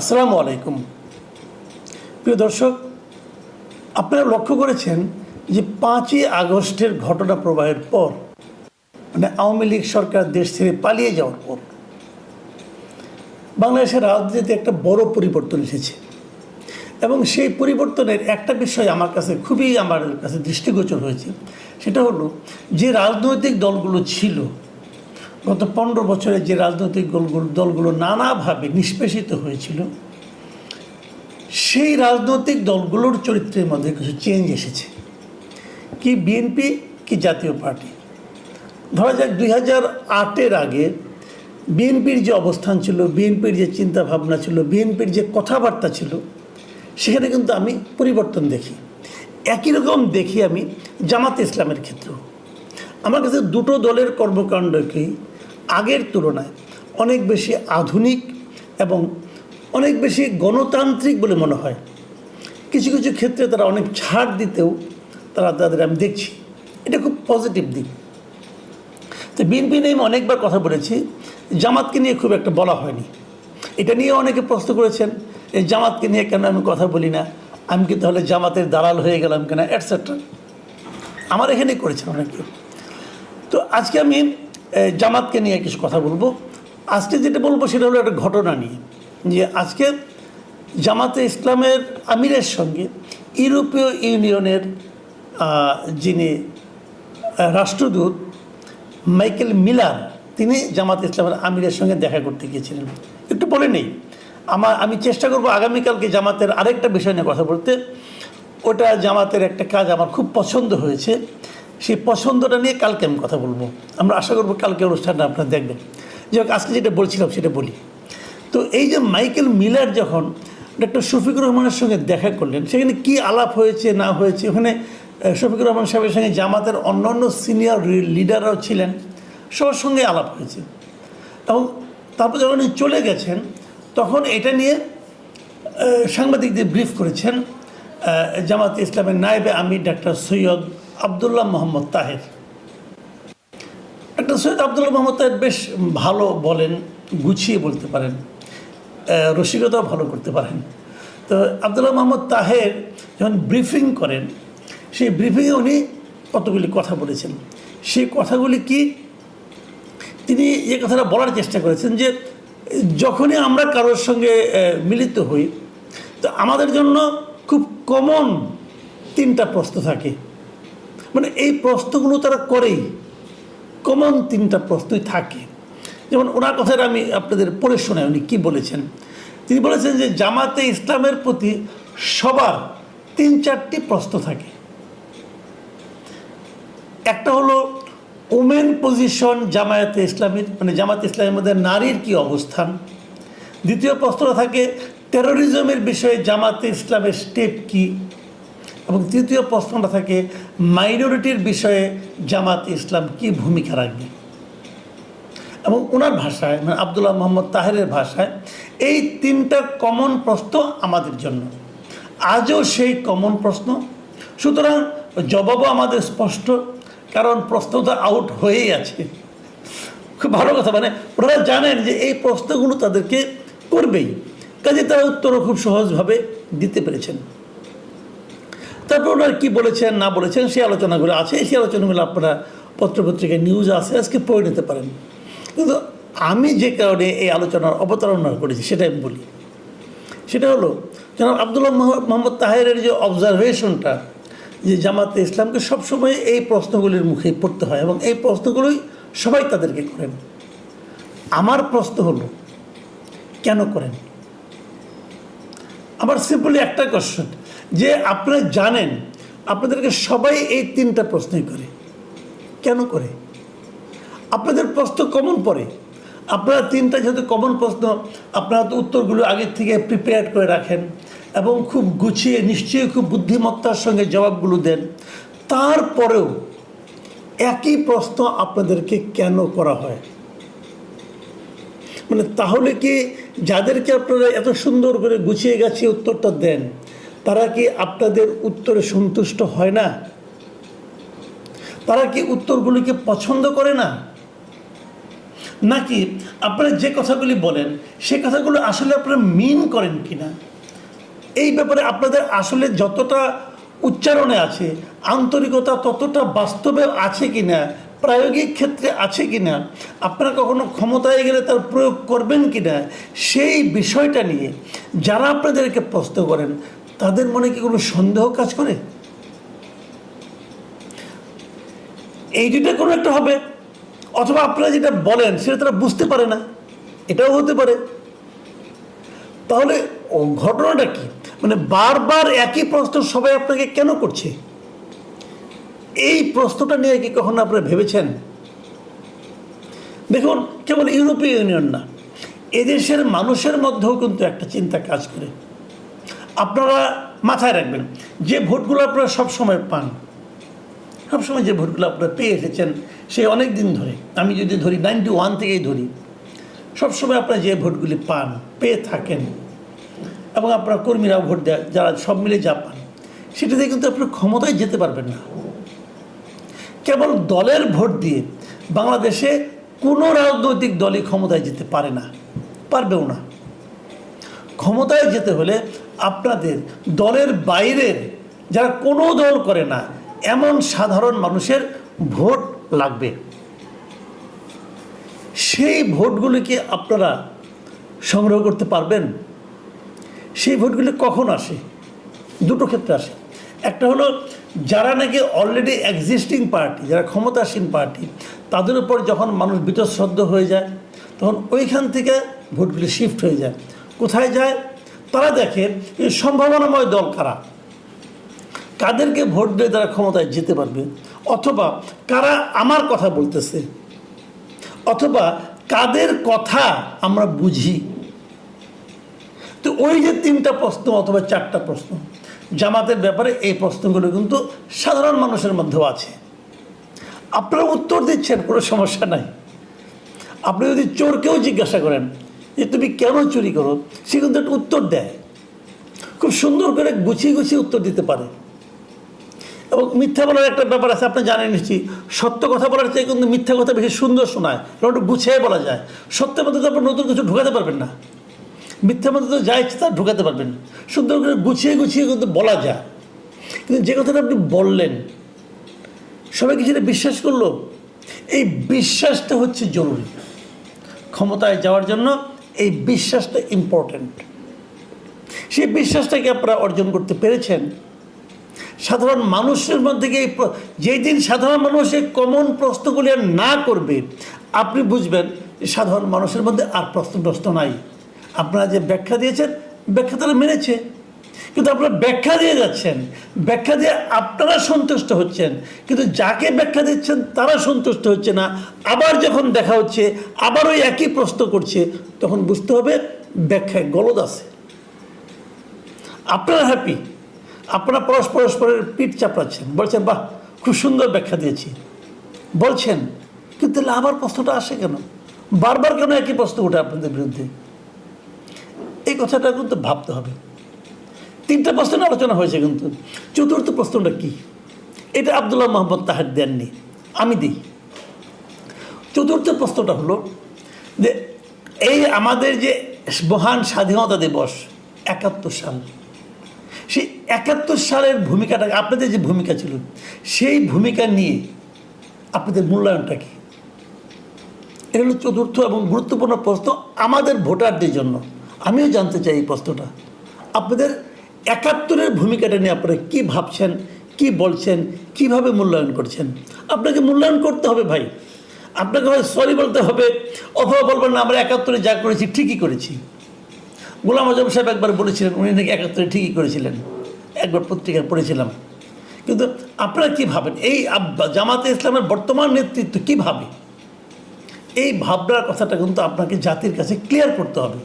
আসসালামু আলাইকুম। প্রিয় দর্শক, আপনারা লক্ষ্য করেছেন যে পাঁচই আগস্টের ঘটনা প্রবাহের পর মানে আওয়ামী লীগ সরকার দেশ ছেড়ে পালিয়ে যাওয়ার পর, বাংলাদেশের রাজনীতিতে একটা বড় পরিবর্তন এসেছে। এবং সেই পরিবর্তনের একটা বিষয় আমার কাছে খুবই, আমার কাছে দৃষ্টিগোচর হয়েছে। সেটা হলো যে রাজনৈতিক দলগুলো ছিল গত পনেরো বছরে যে রাজনৈতিক দলগুলো দলগুলো নানাভাবে নিষ্পেষিত হয়েছিল, সেই রাজনৈতিক দলগুলোর চরিত্রের মধ্যে কিছু চেঞ্জ এসেছে। কি বিএনপি কি জাতীয় পার্টি। ধরা যাক দুই হাজার আটের আগে বিএনপির যে অবস্থান ছিল বিএনপির যে চিন্তা ভাবনা ছিল বিএনপির যে কথাবার্তা ছিল, সেখানে কিন্তু আমি পরিবর্তন দেখি। একই রকম দেখি আমি জামাত ইসলামের ক্ষেত্রেও। আমার কাছে দুটো দলের কর্মকাণ্ডকেই আগের তুলনায় অনেক বেশি আধুনিক এবং অনেক বেশি গণতান্ত্রিক বলে মনে হয়। কিছু কিছু ক্ষেত্রে তারা অনেক ছাড় দিতেও তারা তাদের আমি দেখছি। এটা খুব পজিটিভ দিক। তো বিএনপি নিয়ে আমি অনেকবার কথা বলেছি, জামাতকে নিয়ে খুব একটা বলা হয়নি। এটা নিয়ে অনেকে প্রশ্ন করেছেন, এই জামাতকে নিয়ে কেন আমি কথা বলি না? আমি কি তাহলে জামাতের দালাল হয়ে গেলাম কেনা? অ্যাটসেট্রা আমার এখানেই করেছেন অনেকে। তো আজকে আমি জামাতকে নিয়ে কিছু কথা বলব। আজকে যেটা বলব সেটা হলো একটা ঘটনা নিয়ে, যে আজকে জামাতে ইসলামের আমিরের সঙ্গে ইউরোপীয় ইউনিয়নের যিনি রাষ্ট্রদূত মাইকেল মিলার, তিনি জামাত ইসলামের আমিরের সঙ্গে দেখা করতে গিয়েছিলেন। একটু বলে নেই, আমার, আমি চেষ্টা করব আগামীকালকে জামাতের আরেকটা বিষয় নিয়ে কথা বলতে। ওটা জামাতের একটা কাজ আমার খুব পছন্দ হয়েছে। সেই পছন্দটা নিয়ে কালকে আমি কথা বলব। আমরা আশা করব কালকে অনুষ্ঠানটা আপনারা দেখবেন। হোক, আজকে যেটা বলছিলাম সেটা বলি। তো এই যে মাইকেল মিলার যখন ডক্টর শফিকুর রহমানের সঙ্গে দেখা করলেন, সেখানে কি আলাপ হয়েছে, না হয়েছে? ওখানে শফিকুর রহমান সাহেবের সঙ্গে জামাতের অন্যান্য সিনিয়র লিডাররাও ছিলেন, সবার সঙ্গে আলাপ হয়েছে। এবং তারপর যখন উনি চলে গেছেন, তখন এটা নিয়ে সাংবাদিকদের ব্রিফ করেছেন জামাত ইসলামের নায়েবে আমির ডাক্তার সৈয়দ আবদুল্লাহ মোহাম্মদ তাহের। ডাক্তার সৈয়দ আবদুল্লাহ মোহাম্মদ তাহের বেশ ভালো বলেন, গুছিয়ে বলতে পারেন রসিকতাও ভালো করতে পারেন। তো আবদুল্লাহ মোহাম্মদ তাহের যখন ব্রিফিং করেন, সেই ব্রিফিংয়ে উনি কতগুলি কথা বলেছেন। সেই কথাগুলি কি? তিনি যে কথাটা বলার চেষ্টা করেছেন যে, যখনই আমরা কারোর সঙ্গে মিলিত হই, তো আমাদের জন্য খুব কমন তিনটা প্রশ্ন থাকে। মানে এই প্রশ্নগুলো তারা করেই। কমন তিনটা প্রশ্নই থাকে। যেমন ওনার কথাটা আমি আপনাদের পড়ে শোনাই, উনি কী বলেছেন? তিনি বলেছেন যে জামাতে ইসলামের প্রতি সবার তিন চারটি প্রশ্ন থাকে। একটা হলো ওমেন পজিশন জামায়াতে ইসলামীর মানে জামাতে ইসলামের মধ্যে নারীর কি অবস্থান? দ্বিতীয় প্রশ্নটা থাকে টেরোরিজমের বিষয়ে জামাতে ইসলামের স্টেপ কি? এবং তৃতীয় প্রশ্নটা থাকে মাইনরিটির বিষয়ে জামাত ইসলাম কি ভূমিকা রাখবে? এবং ওনার ভাষায় মানে আবদুল্লাহ মোহাম্মদ তাহেরের ভাষায়, এই তিনটা কমন প্রশ্ন আমাদের জন্য। আজও সেই কমন প্রশ্ন। সুতরাং জবাবও আমাদের স্পষ্ট, কারণ প্রশ্ন তো আউট হয়েই আছে। খুব ভালো কথা মানে ওনারা জানেন যে এই প্রশ্নগুলো তাদেরকে করবেই। কাজে তারা উত্তরও খুব সহজভাবে দিতে পেরেছেন। তারপর ওনারা কী বলেছেন, না বলেছেন, সেই আলোচনাগুলো আছে। সেই আলোচনাগুলো আপনারা পত্রপত্রিকায় নিউজ আছে, আজকে পড়ে নিতে পারেন। কিন্তু আমি যে কারণে এই আলোচনার অবতারণা করেছি সেটা আমি বলি। সেটা হলো, জনাব আবদুল্লাহ মোহাম্মদ- তাহেরের যে অবজারভেশনটা যে জামাতে ইসলামকে সবসময় এই প্রশ্নগুলির মুখে পড়তে হয় এবং এই প্রশ্নগুলোই সবাই তাদেরকে করেন। আমার প্রশ্ন হলো, কেন করেন? আমার সিম্পলি একটা কোশ্চেন যে আপনারা জানেন, আপনাদেরকে সবাই এই তিনটা প্রশ্নই করে। কেন করে? আপনাদের প্রশ্ন কমন পড়ে। আপনারা তিনটা যেহেতু কমন প্রশ্ন, আপনারা তো উত্তরগুলো আগের থেকে প্রিপেয়ার করে রাখেন এবং খুব গুছিয়ে, নিশ্চয়ই খুব বুদ্ধিমত্তার সঙ্গে জবাবগুলো দেন। তারপরেও একই প্রশ্ন আপনাদেরকে কেন করা হয়? মানে তাহলে কি যাদেরকে আপনারা এত সুন্দর করে গুছিয়ে গাছিয়ে উত্তরটা দেন তারা কি আপনাদের উত্তরে সন্তুষ্ট হয় না? তারা কি উত্তরগুলিকে পছন্দ করে না? নাকি আপনারা যে কথাগুলি বলেন, সে কথাগুলো আসলে আপনারা মিন করেন কিনা? এই ব্যাপারে আপনাদের আসলে যতটা উচ্চারণে আছে, আন্তরিকতা ততটা বাস্তবে আছে কিনা, প্রায়োগিক ক্ষেত্রে আছে কিনা, আপনারা কখনো ক্ষমতায় গেলে তার প্রয়োগ করবেন কিনা, সেই বিষয়টা নিয়ে যারা আপনাদেরকে প্রশ্ন করেন তাদের মনে কি কোনো সন্দেহ কাজ করে? এই দুইটা কোনো একটা হবে। অথবা আপনারা যেটা বলেন, সেটা তারা বুঝতে পারে না। এটাও হতে পারে। তাহলে ঘটনাটা কি? মানে বারবার একই প্রশ্ন সবাই আপনাকে কেন করছে? এই প্রশ্নটা নিয়ে কি কখনো আপনারা ভেবেছেন? দেখুন, কেবল ইউরোপীয় ইউনিয়ন না, এদেশের মানুষের মধ্যেও কিন্তু একটা চিন্তা কাজ করে। আপনারা মাথায় রাখবেন, যে ভোটগুলো আপনারা সবসময় পান, সবসময় যে ভোটগুলো আপনারা পেয়ে এসেছেন, সে অনেক দিন ধরে, আমি যদি ধরি নাইনটি ওয়ান থেকেই ধরি, সবসময় আপনারা যে ভোটগুলি পান, পেয়ে থাকেন, এবং আপনার কর্মীরা ভোট দেয়, যারা সব মিলে যা পান সেটাতে কিন্তু আপনার ক্ষমতায় যেতে পারবেন না। কেবল দলের ভোট দিয়ে বাংলাদেশে কোনো রাজনৈতিক দলই ক্ষমতায় যেতে পারে না, পারবেও না। ক্ষমতায় যেতে হলে আপনাদের দলের বাইরের যারা কোনো দল করে না, এমন সাধারণ মানুষের ভোট লাগবে। সেই ভোটগুলিকে আপনারা সংগ্রহ করতে পারবেন। সেই ভোটগুলি কখন আসে? দুটো ক্ষেত্রে আসে। একটা হলো, যারা নাকি অলরেডি এক্সিস্টিং পার্টি যারা ক্ষমতাসীন পার্টি তাদের উপর যখন মানুষ বীতশ্রদ্ধ হয়ে যায়, তখন ওইখান থেকে ভোটগুলি শিফট হয়ে যায়। কোথায় যায়? তারা দেখে সম্ভাবনাময় দল কারা? কাদেরকে ভোট দিয়ে তারা ক্ষমতায় যেতে পারবে? অথবা কারা আমার কথা বলতেছে? অথবা কাদের কথা আমরা বুঝি? তো ওই যে তিনটা প্রশ্ন অথবা চারটা প্রশ্ন, জামাতের ব্যাপারে এই প্রশ্নগুলো কিন্তু সাধারণ মানুষের মধ্যেও আছে। আপনারা উত্তর দিচ্ছেন, কোনো সমস্যা নাই। আপনি যদি চোরকেও জিজ্ঞাসা করেন যে তুমি কেন চুরি করো? সে কিন্তু একটা উত্তর দেয়। খুব সুন্দর করে গুছিয়ে গুছিয়ে উত্তর দিতে পারে। এবং মিথ্যা বলার একটা ব্যাপার আছে, আপনি জানেন নিশ্চয়ই। সত্য কথা বলার চেয়ে কিন্তু মিথ্যা কথা বেশি সুন্দর শোনায়। একটু গুছিয়ে বলা যায়। সত্যের মধ্যে তো আপনি নতুন কিছু ঢুকাতে পারবেন না। মিথ্যার মধ্যে তো যা ইচ্ছে তা ঢুকাতে পারবেন। সুন্দর করে গুছিয়ে গুছিয়ে কিন্তু বলা যায়। কিন্তু যে কথাটা আপনি বললেন, সবাই সেটা বিশ্বাস করল? এই বিশ্বাসটা হচ্ছে জরুরি। ক্ষমতায় যাওয়ার জন্য এই বিশ্বাসটা ইম্পর্ট্যান্ট সেই বিশ্বাসটাকে আপনারা অর্জন করতে পেরেছেন। সাধারণ মানুষের মধ্যে গিয়ে যেই দিন সাধারণ মানুষ এই কমন প্রশ্নগুলি আর না করবে, আপনি বুঝবেন সাধারণ মানুষের মধ্যে আর প্রশ্ন প্রশ্ন নাই। আপনারা যে ব্যাখ্যা দিয়েছেন, ব্যাখ্যা তারা মেনেছে। কিন্তু আপনারা ব্যাখ্যা দিয়ে যাচ্ছেন। ব্যাখ্যা দিয়ে আপনারা সন্তুষ্ট হচ্ছেন। কিন্তু যাকে ব্যাখ্যা দিচ্ছেন, তারা সন্তুষ্ট হচ্ছে না। আবার যখন দেখা হচ্ছে, আবার ওই একই প্রশ্ন করছে, তখন বুঝতে হবে ব্যাখ্যায় গলদ আছে। আপনারা হ্যাপি আপনারা পরস্পর পরস্পরের পিঠ চাপড়াচ্ছেন। বলছেন, বাহ, খুব সুন্দর ব্যাখ্যা দিয়েছি। বলছেন, কিন্তু তাহলে আবার প্রশ্নটা আসে কেন? বারবার কেন একই প্রশ্ন ওঠে আপনাদের বিরুদ্ধে? এই কথাটা কিন্তু ভাবতে হবে। তিনটা প্রশ্ন আলোচনা হয়েছে কিন্তু। চতুর্থ প্রশ্নটা কি? এটা আবদুল্লাহ মোহাম্মদ তাহার দেননি। আমি দিই। চতুর্থ প্রশ্নটা হলো যে, এই আমাদের যে মহান স্বাধীনতা দিবস, একাত্তর সাল, সেই একাত্তর সালের ভূমিকাটা, আপনাদের যে ভূমিকা ছিল, সেই ভূমিকা নিয়ে আপনাদের মূল্যায়নটা কি? এটা হলো চতুর্থ এবং গুরুত্বপূর্ণ প্রশ্ন আমাদের ভোটারদের জন্য। আমিও জানতে চাই এই প্রশ্নটা। আপনাদের একাত্তরের ভূমিকাটা নিয়ে আপনারা কী ভাবছেন, কি বলছেন, কীভাবে মূল্যায়ন করছেন? আপনাকে মূল্যায়ন করতে হবে ভাই। আপনাকে হয় সরি বলতে হবে, অথবা বলবেন না আমরা একাত্তরে যা করেছি ঠিকই করেছি। গোলাম আজম সাহেব একবার বলেছিলেন, উনি নাকি একাত্তরে ঠিকই করেছিলেন। একবার পত্রিকায় পড়েছিলাম। কিন্তু আপনারা কী ভাবেন? এই জামাতে ইসলামের বর্তমান নেতৃত্ব কী ভাবে? এই ভাবনার কথাটা কিন্তু আপনাকে জাতির কাছে ক্লিয়ার করতে হবে।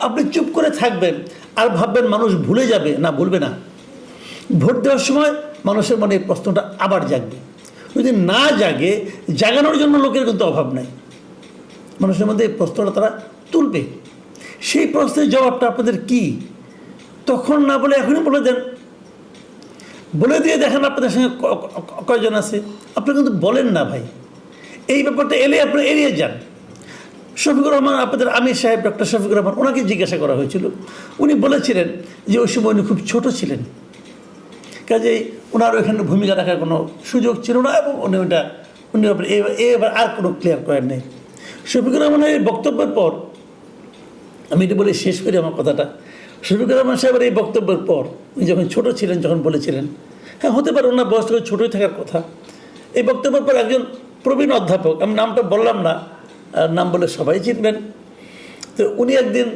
আপনি চুপ করে থাকবেন আর ভাববেন মানুষ ভুলে যাবে। না, ভুলবে না। ভোট দেওয়ার সময় মানুষের মনে এই প্রশ্নটা আবার জাগবে। যদি না জাগে, জাগানোর জন্য লোকের কিন্তু অভাব নাই। মানুষের মধ্যে এই প্রশ্নটা তারা তুলবে। সেই প্রশ্নের জবাবটা আপনাদের কি? তখন না বলে এখনই বলে দেন। বলে দিয়ে দেখেন আপনাদের সঙ্গে কয়জন আছে। আপনি কিন্তু বলেন না ভাই। এই ব্যাপারটা এলে আপনি এড়িয়ে যান। শফিকুর রহমান, আপনাদের আমির সাহেব, ডক্টর শফিকুর রহমান, ওনাকে জিজ্ঞাসা করা হয়েছিল। উনি বলেছিলেন যে ওই সময় উনি খুব ছোট ছিলেন। কাজেই ওনার ওইখানে ভূমিকা রাখার কোনো সুযোগ ছিল না এবং উনি ওটা উনি এবার- আর কোনো ক্লিয়ার করেন নেই। শফিকুর রহমানের এই বক্তব্যের পর, আমি এটা বলে শেষ করি আমার কথাটা। শফিকুর রহমান সাহেবের এই বক্তব্যের পর, উনি যখন ছোট ছিলেন, যখন বলেছিলেন হ্যাঁ হতে পারে ওনার বয়স ছোটোই থাকার কথা। এই বক্তব্যের পর একজন প্রবীণ অধ্যাপক, আমি নামটা বললাম না নাম বলে সবাই চিনবেন। তো উনি একদিন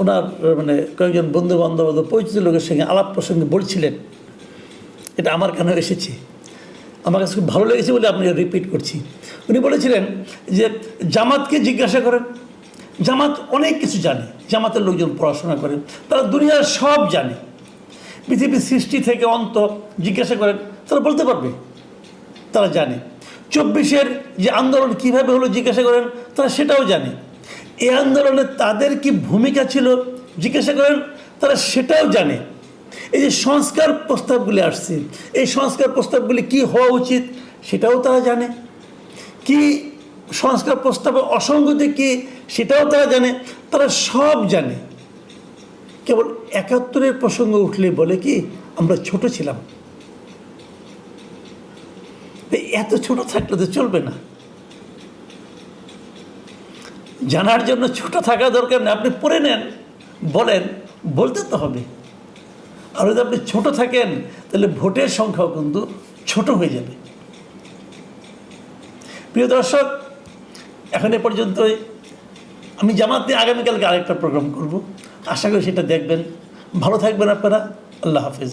ওনার মানে কয়েকজন বন্ধু বান্ধব পরিচিত লোকের সঙ্গে আলাপ প্রসঙ্গে বলছিলেন, এটা আমার কেন এসেছে। আমার কাছে খুব ভালো লেগেছে বলে আপনি রিপিট করছি। উনি বলেছিলেন যে, জামাতকে জিজ্ঞাসা করেন। জামাত অনেক কিছু জানে। জামাতের লোকজন পড়াশোনা করেন তারা দুনিয়ার সব জানে। পৃথিবীর সৃষ্টি থেকে অন্ত জিজ্ঞাসা করেন। তারা বলতে পারবে। তারা জানে। চব্বিশের যে আন্দোলন কীভাবে হলো জিজ্ঞাসা করেন, তারা সেটাও জানে। এই আন্দোলনে তাদের কি ভূমিকা ছিল জিজ্ঞাসা করেন, তারা সেটাও জানে। এই যে সংস্কার প্রস্তাবগুলি আসছে, এই সংস্কার প্রস্তাবগুলি কি হওয়া উচিত সেটাও তারা জানে। কি সংস্কার প্রস্তাবে অসঙ্গতি কি সেটাও তারা জানে, তারা সব জানে। কেবল একাত্তরের প্রসঙ্গ উঠলে বলে কি, আমরা ছোট ছিলাম। এত ছোট থাকলে তো চলবে না। জানার জন্য ছোট থাকা দরকার নেই। আপনি পড়ে নেন, বলেন, বলতে তো হবে। আর যদি আপনি ছোট থাকেন, তাহলে ভোটের সংখ্যাও কিন্তু ছোট হয়ে যাবে। প্রিয় দর্শক, এখন এ পর্যন্তই। আমি জামাত নিয়ে আগামীকালকে আরেকটা প্রোগ্রাম করব। আশা করি সেটা দেখবেন। ভালো থাকবেন আপনারা। আল্লাহ হাফেজ।